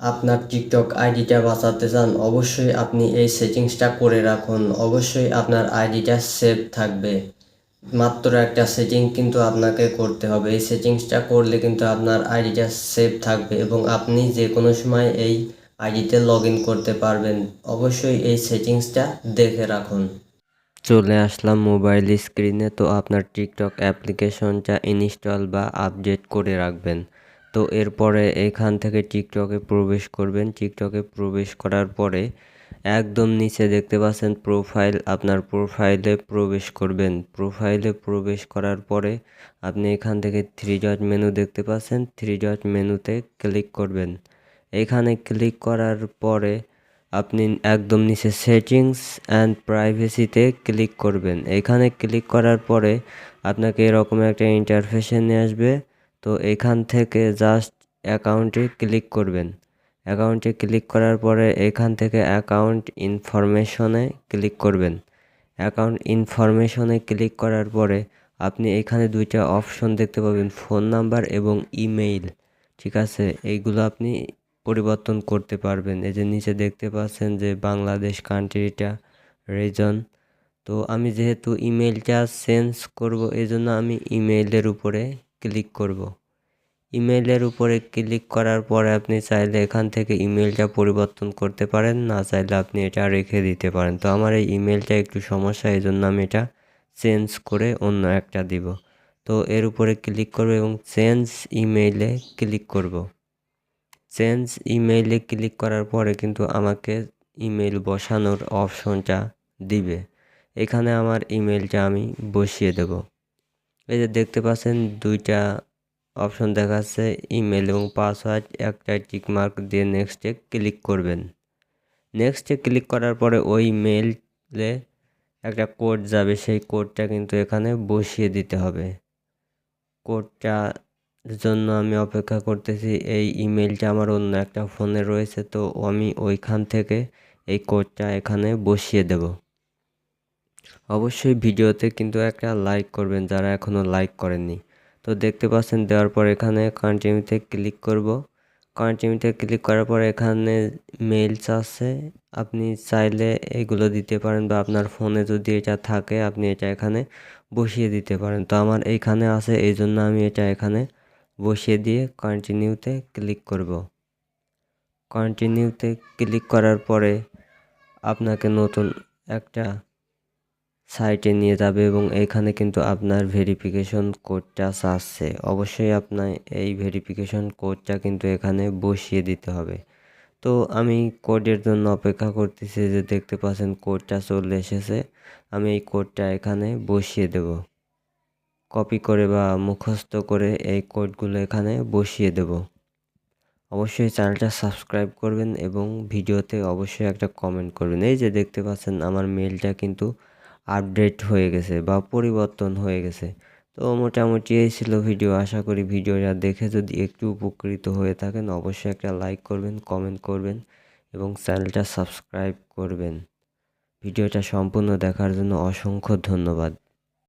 আপনার টিকটক আইডিটা বাঁচাতে চান, অবশ্যই আপনি এই সেটিংসটা করে রাখুন। অবশ্যই আপনার আইডিটা সেভ থাকবে। মাত্র একটা সেটিং কিন্তু আপনাকে করতে হবে। এই সেটিংসটা করলে কিন্তু আপনার আইডিটা সেভ থাকবে এবং আপনি যে কোনো সময় এই আইডিতে লগ করতে পারবেন। অবশ্যই এই সেটিংসটা দেখে রাখুন। চলে আসলাম মোবাইল স্ক্রিনে। তো আপনার টিকটক অ্যাপ্লিকেশনটা ইনস্টল বা আপডেট করে রাখবেন। তো এরপরে এখান থেকে টিকটকে প্রবেশ করবেন। টিকটকে প্রবেশ করার পরে একদম নিচে দেখতে পাচ্ছেন প্রোফাইল আপনার প্রোফাইলে প্রবেশ করবেন। প্রোফাইলে প্রবেশ করার পরে আপনি এখান থেকে থ্রি ডট মেনু দেখতে পাচ্ছেন। থ্রি ডট মেনুতে ক্লিক করবেন। এখানে ক্লিক করার পরে আপনি একদম নিচে সেটিংস অ্যান্ড প্রাইভেসিতে ক্লিক করবেন। এখানে ক্লিক করার পরে আপনাকে এরকম একটা ইন্টারফেসে নিয়ে আসবে। তো এখান থেকে জাস্ট অ্যাকাউন্টে ক্লিক করবেন। অ্যাকাউন্টে ক্লিক করার পরে এখান থেকে অ্যাকাউন্ট ইনফরমেশনে ক্লিক করবেন। অ্যাকাউন্ট ইনফরমেশনে ক্লিক করার পরে আপনি এখানে দুইটা অপশন দেখতে পাবেন ফোন নাম্বার এবং ইমেইল ঠিক আছে? এইগুলো আপনি পরিবর্তন করতে পারবেন। এই যে নিচে দেখতে পাচ্ছেন যে বাংলাদেশ কান্ট্রিটা রিজন তো আমি যেহেতু ইমেলটা চেঞ্জ করব এই জন্য আমি ইমেইলের উপরে ক্লিক করব। ইমেইলের উপরে ক্লিক করার পরে আপনি চাইলে এখান থেকে ইমেলটা পরিবর্তন করতে পারেন, না চাইলে আপনি এটা রেখে দিতে পারেন। তো আমার এই ইমেলটা একটু সমস্যা, এই জন্য আমি এটা চেঞ্জ করে অন্য একটা দিব। তো এর উপরে ক্লিক করব এবং চেঞ্জ ইমেইলে ক্লিক করব। চেঞ্জ ইমেইলে ক্লিক করার পরে কিন্তু আমাকে ইমেইল বসানোর অপশনটা দিবে। এখানে আমার ইমেলটা আমি বসিয়ে দেব। এই যে দেখতে পাচ্ছেন দুইটা অপশন দেখাচ্ছে ইমেল এবং পাসওয়ার্ড। একটা টিকমার্ক দিয়ে নেক্সটে ক্লিক করবেন। নেক্সটে ক্লিক করার পরে ওই মেইলে একটা কোড যাবে। সেই কোডটা কিন্তু এখানে বসিয়ে দিতে হবে। কোডটা জন্য আমি অপেক্ষা করতেছি। এই ইমেলটা আমার অন্য একটা ফোনে রয়েছে, তো আমি ওইখান থেকে এই কোডটা এখানে বসিয়ে দেব। অবশ্যই ভিডিওতে কিন্তু একটা লাইক করবেন যারা এখনও লাইক করেননি। তো দেখতে পাচ্ছেন দেওয়ার পর এখানে কন্টিনিউতে ক্লিক করব। কন্টিনিউতে ক্লিক করার পর এখানে মেলস আছে। আপনি চাইলে এগুলো দিতে পারেন বা আপনার ফোনে যদি এটা থাকে, আপনি এটা এখানে বসিয়ে দিতে পারেন। তো আমার এইখানে আছে, এই জন্য আমি এটা এখানে বসিয়ে দিয়ে কন্টিনিউতে ক্লিক করব। কন্টিনিউতে ক্লিক করার পরে আপনাকে নতুন একটা সাইটে নিয়ে যাবে এবং এখানে কিন্তু আপনার ভেরিফিকেশন কোডটা চাচ্ছে অবশ্যই আপনার এই ভেরিফিকেশন কোডটা কিন্তু এখানে বসিয়ে দিতে হবে। তো আমি কোডের জন্য অপেক্ষা করতেছি যে দেখতে পাচ্ছেন কোডটা চলে এসেছে। আমি এই কোডটা এখানে বসিয়ে দেব। কপি করে বা মুখস্থ করে এই কোডগুলো এখানে বসিয়ে দেব। অবশ্যই চ্যানেলটা সাবস্ক্রাইব করবেন এবং ভিডিওতে অবশ্যই একটা কমেন্ট করবেন। এই যে দেখতে পাচ্ছেন আমার মেলটা কিন্তু আপডেট হয়ে গেছে বা পরিবর্তন হয়ে গেছে। তো মোটামুটি এই ছিল ভিডিও। আশা করি ভিডিওটা দেখে যদি একটু উপকৃত হয়ে থাকেন, অবশ্যই একটা লাইক করবেন, কমেন্ট করবেন এবং চ্যানেলটা সাবস্ক্রাইব করবেন। ভিডিওটা সম্পূর্ণ দেখার জন্য অসংখ্য ধন্যবাদ।